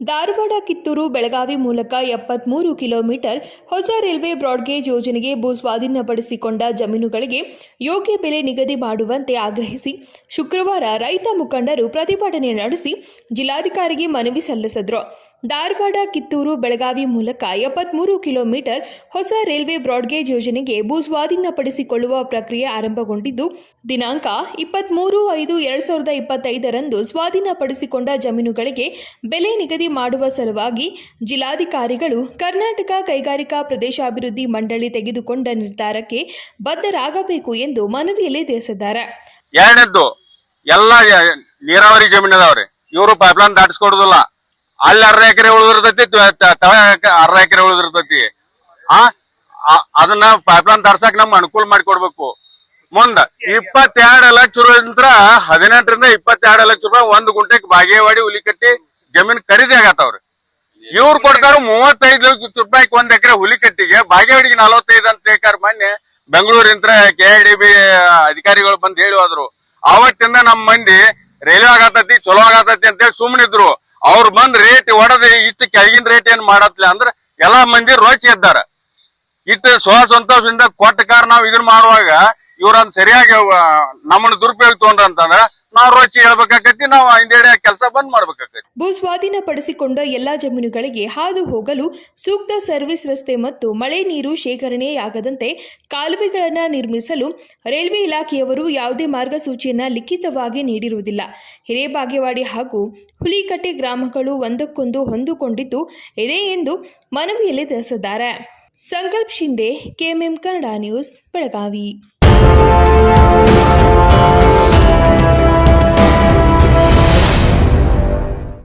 ಧಾರವಾಡ, ಕಿತ್ತೂರು, ಬೆಳಗಾವಿ ಮೂಲಕ ಎಪ್ಪತ್ಮೂರು ಕಿಲೋಮೀಟರ್ ಹೊಸ ರೈಲ್ವೆ ಬ್ರಾಡ್ಗೇಜ್ ಯೋಜನೆಗೆ ಭೂ ಸ್ವಾಧೀನಪಡಿಸಿಕೊಂಡ ಜಮೀನುಗಳಿಗೆ ಯೋಗ್ಯ ಬೆಲೆ ನಿಗದಿ ಮಾಡುವಂತೆ ಆಗ್ರಹಿಸಿ ಶುಕ್ರವಾರ ರೈತ ಮುಖಂಡರು ಪ್ರತಿಭಟನೆ ನಡೆಸಿ ಜಿಲ್ಲಾಧಿಕಾರಿಗೆ ಮನವಿ ಸಲ್ಲಿಸಿದ್ರು. ಧಾರವಾಡ, ಕಿತ್ತೂರು, ಬೆಳಗಾವಿ ಮೂಲಕ ಎಪ್ಪತ್ಮೂರು ಕಿಲೋಮೀಟರ್ ಹೊಸ ರೈಲ್ವೆ ಬ್ರಾಡ್ಗೇಜ್ ಯೋಜನೆಗೆ ಭೂ ಸ್ವಾಧೀನಪಡಿಸಿಕೊಳ್ಳುವ ಪ್ರಕ್ರಿಯೆ ಆರಂಭಗೊಂಡಿದ್ದು, ದಿನಾಂಕ ಇಪ್ಪತ್ಮೂರು ಐದು ಎರಡ್ ಸಾವಿರದ ಇಪ್ಪತ್ತೈದರಂದು ಸ್ವಾಧೀನಪಡಿಸಿಕೊಂಡ ಜಮೀನುಗಳಿಗೆ ಬೆಲೆ ನಿಗದಿ ಮಾಡುವ ಸಲುವಾಗಿ ಜಿಲ್ಲಾಧಿಕಾರಿಗಳು ಕರ್ನಾಟಕ ಕೈಗಾರಿಕಾ ಪ್ರದೇಶಾಭಿವೃದ್ಧಿ ಮಂಡಳಿ ತೆಗೆದುಕೊಂಡ ನಿರ್ಧಾರಕ್ಕೆ ಬದ್ಧರಾಗಬೇಕು ಎಂದು ಮನವಿಯಲ್ಲಿ ತಿಳಿಸಿದ್ದಾರೆ. ಎಲ್ಲ ನೀರಾವರಿ ಜಮೀನು ಇವರು ಪೈಪ್ಲೈನ್ ದಾಟಿಸ್ಕೊಡುದಿಲ್ಲ. ಅಲ್ಲಿ ಅರ್ಧ ಎಕರೆ ಉಳಿದಿರ್ತೈತಿ ಅರ್ಧ ಎಕರೆ ಉಳಿದಿರ್ತೈತಿ. ಆ ಅದನ್ನ ಪೈಪ್ಲೈನ್ ತರ್ಸಕ್ ನಮ್ಗೆ ಅನುಕೂಲ ಮಾಡಿಕೊಡ್ಬೇಕು ಮುಂದ ಇಪ್ಪತ್ತೆರಡು ಲಕ್ಷ ರೂಪಾಯಿಂದ ಹದಿನೆಂಟರಿಂದ ಇಪ್ಪತ್ತೆರಡು ಲಕ್ಷ ರೂಪಾಯಿ ಒಂದು ಗುಂಟೆಗೆ ಬಾಗೇವಾಡಿ ಹುಲಿಕಟ್ಟಿ ಜಮೀನ್ ಖರೀದಿ ಆಗತ್ತವ್ರಿ ಇವ್ರು ಕೊಡ್ತಾರ ಮೂವತ್ತೈದು ಲಕ್ಷ ರೂಪಾಯಿ ಒಂದ್ ಎಕರೆ ಹುಲಿಕಟ್ಟಿಗೆ ಬಾಗೇವಾಡಿಗೆ ನಲವತ್ತೈದು ಅಂತ ಬೇಕಾರ್ ಮೊನ್ನೆ ಬೆಂಗಳೂರಿಂದ ಕೆ ಡಿ ಬಿ ಅಧಿಕಾರಿಗಳು ಬಂದು ಹೇಳಿ ಹೋದ್ರು ಅವತ್ತಿಂದ ನಮ್ ಮಂದಿ ರೈಲ್ವೆ ಆಗತೈತಿ, ಚಲೋ ಆಗತೈತಿ ಅಂತೇಳಿ ಸುಮ್ಮನಿದ್ರು ಅವ್ರು ಬಂದ್ ರೇಟ್ ಒಡದೆ ಇಟ್ಟು ಕೆಳಗಿನ ರೇಟ್ ಏನ್ ಮಾಡತ್ಲೆ ಅಂದ್ರೆ ಎಲ್ಲಾ ಮಂದಿ ರೋಚಿ ಎದ್ದಾರ ಇಟ್ಟು ಸ್ವ ಸಂತೋಷದಿಂದ ಕೊಟ್ಟಕಾರ ನಾವ್ ಇದನ್ನ ಮಾಡುವಾಗ ಇವ್ರ ಸರಿಯಾಗಿ ನಮ್ಮನ್ನ ದುರುಪಯೋಗ ತಗೊಂಡ್ರ ಅಂತಂದ್ರ ರೋಚಿ ನಾವು ಕೆಲಸ ಬಂದ್ ಭೂ ಸ್ವಾಧೀನಪಡಿಸಿಕೊಂಡ ಎಲ್ಲ ಜಮೀನುಗಳಿಗೆ ಹಾದು ಹೋಗಲು ಸೂಕ್ತ ಸರ್ವಿಸ್ ರಸ್ತೆ ಮತ್ತು ಮಳೆ ನೀರು ಶೇಖರಣೆಯಾಗದಂತೆ ಕಾಲುವೆಗಳನ್ನು ನಿರ್ಮಿಸಲು ರೈಲ್ವೆ ಇಲಾಖೆಯವರು ಯಾವುದೇ ಮಾರ್ಗಸೂಚಿಯನ್ನು ಲಿಖಿತವಾಗಿ ನೀಡಿರುವುದಿಲ್ಲ. ಹಿರೇಬಾಗೇವಾಡಿ ಹಾಗೂ ಹುಲಿಕಟ್ಟೆ ಗ್ರಾಮಗಳು ಒಂದಕ್ಕೊಂದು ಹೊಂದಿಕೊಂಡಿದ್ದು ಇದೆ ಎಂದು ಮನವಿಯಲ್ಲಿ ತಿಳಿಸಿದ್ದಾರೆ. Sankalp Shinde KMM Kannada news, Belagavi.